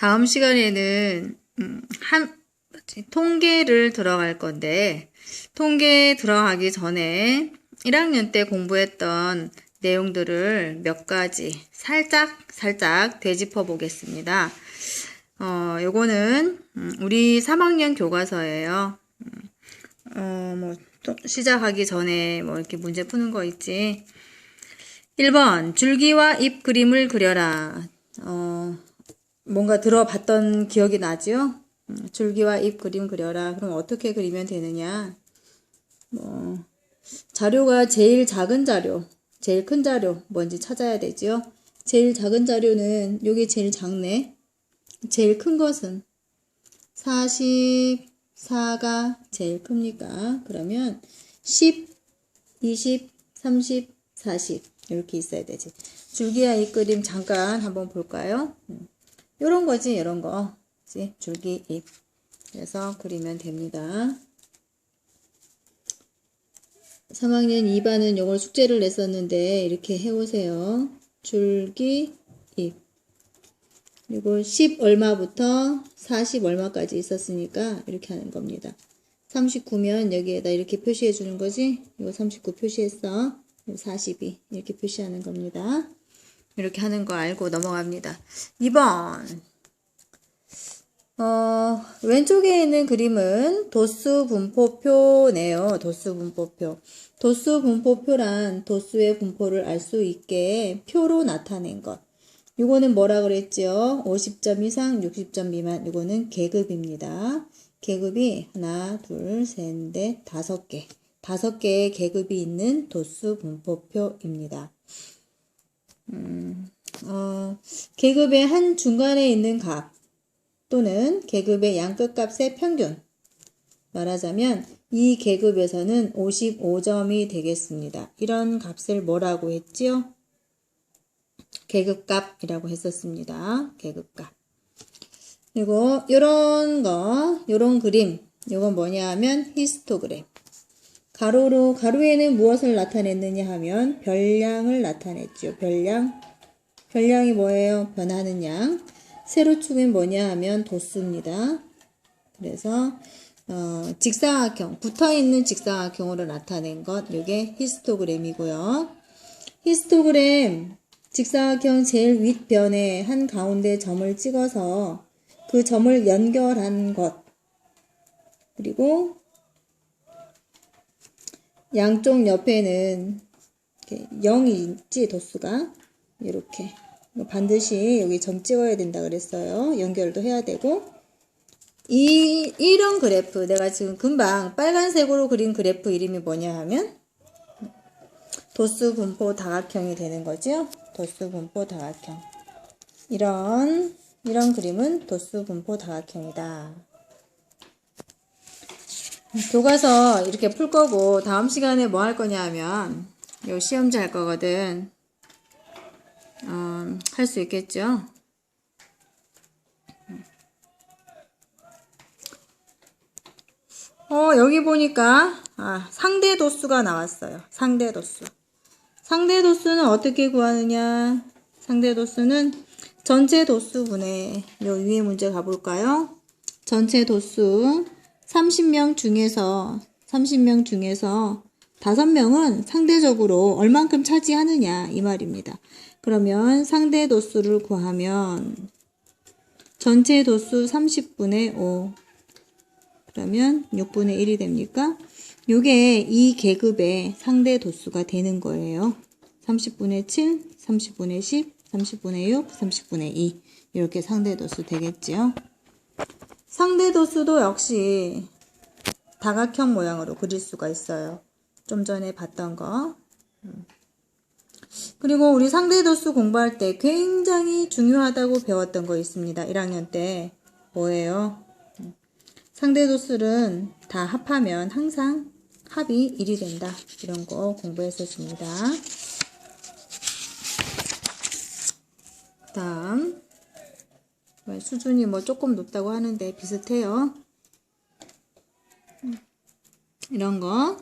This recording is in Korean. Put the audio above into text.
다음 시간에는 음, 한? 통계를 들어갈 건데 통계 들어가기 전에 1학년 때 공부했던 내용들을 몇 가지 살짝 살짝 되짚어 보겠습니다. 어, 요거는 음, 우리 3학년 교과서예요. 음, 어, 뭐또 시작하기 전에 뭐 이렇게 문제 푸는 거 있지. 1번 줄기와 잎 그림을 그려라. 어, 뭔가 들어봤던 기억이 나죠? 음, 줄기와 잎 그림 그려라. 그럼 어떻게 그리면 되느냐? 뭐 자료가 제일 작은 자료, 제일 큰 자료 뭔지 찾아야 되지요. 제일 작은 자료는 요게 제일 작네. 제일 큰 것은 44가 제일 큽니까? 그러면 10, 20, 30, 40 이렇게 있어야 되지. 줄기와 잎 그림 잠깐 한번 볼까요? 음. 요런 거지, 이런 거. 줄기, 잎. 그래서 그리면 됩니다. 3학년 2반은 요걸 숙제를 냈었는데 이렇게 해오세요. 줄기, 잎. 그리고 10 얼마부터 40 얼마까지 있었으니까 이렇게 하는 겁니다. 39면 여기에다 이렇게 표시해 주는 거지. 이거 39 표시했어. 42 이렇게 표시하는 겁니다. 이렇게 하는 거 알고 넘어갑니다. 2번. 어, 왼쪽에 있는 그림은 도수 분포표네요. 도수 분포표. 도수 분포표란 도수의 분포를 알 수 있게 표로 나타낸 것. 이거는 뭐라 그랬죠? 50점 이상, 60점 미만. 이거는 계급입니다. 계급이 하나, 둘, 셋, 넷, 다섯 개. 다섯 개의 계급이 있는 도수 분포표입니다. 음, 어, 계급의 한 중간에 있는 값 또는 계급의 양끝값의 평균. 말하자면 이 계급에서는 55점이 되겠습니다. 이런 값을 뭐라고 했지요? 계급값이라고 했었습니다. 계급값. 그리고 이런 거, 이런 그림, 이건 뭐냐 하면 히스토그램. 가로로 가로에는 무엇을 나타냈느냐 하면 별량을 나타냈죠. 별량. 별량이 뭐예요? 변하는 양. 세로축은 뭐냐 하면 도수입니다. 그래서 어, 직사각형, 붙어있는 직사각형으로 나타낸 것, 이게 히스토그램이고요. 히스토그램 직사각형 제일 윗변에 한 가운데 점을 찍어서 그 점을 연결한 것, 그리고 양쪽 옆에는 이렇게 0이 있지 도수가? 이렇게. 반드시 여기 점 찍어야 된다 그랬어요. 연결도 해야 되고. 이 이런 그래프 내가 지금 금방 빨간색으로 그린 그래프 이름이 뭐냐 하면 도수 분포 다각형이 되는 거죠? 도수 분포 다각형. 이런 이런 그림은 도수 분포 다각형이다 교과서 이렇게 풀 거고 다음 시간에 뭐 할 거냐 하면 요 시험지 할 거거든. 어, 할 수 있겠죠? 어 여기 보니까 아, 상대 도수가 나왔어요. 상대 도수. 상대 도수는 어떻게 구하느냐? 상대 도수는 전체 도수분의 요 위에 문제 가볼까요? 전체 도수 30명 중에서 30명 중에서 5명은 상대적으로 얼만큼 차지하느냐 이 말입니다. 그러면 상대 도수를 구하면 전체 도수 30분의 5 그러면 6분의 1이 됩니까? 요게 이 계급의 상대 도수가 되는 거예요. 30분의 7, 30분의 10, 30분의 6, 30분의 2 이렇게 상대 도수 되겠지요. 상대 도수도 역시 다각형 모양으로 그릴 수가 있어요. 좀 전에 봤던 거. 음. 그리고 우리 상대 도수 공부할 때 굉장히 중요하다고 배웠던 거 있습니다. 1학년 때 뭐예요? 음. 상대 도수는 다 합하면 항상 합이 1이 된다. 이런 거 공부했었습니다. 다음 수준이 뭐 조금 높다고 하는데 비슷해요. 이런 거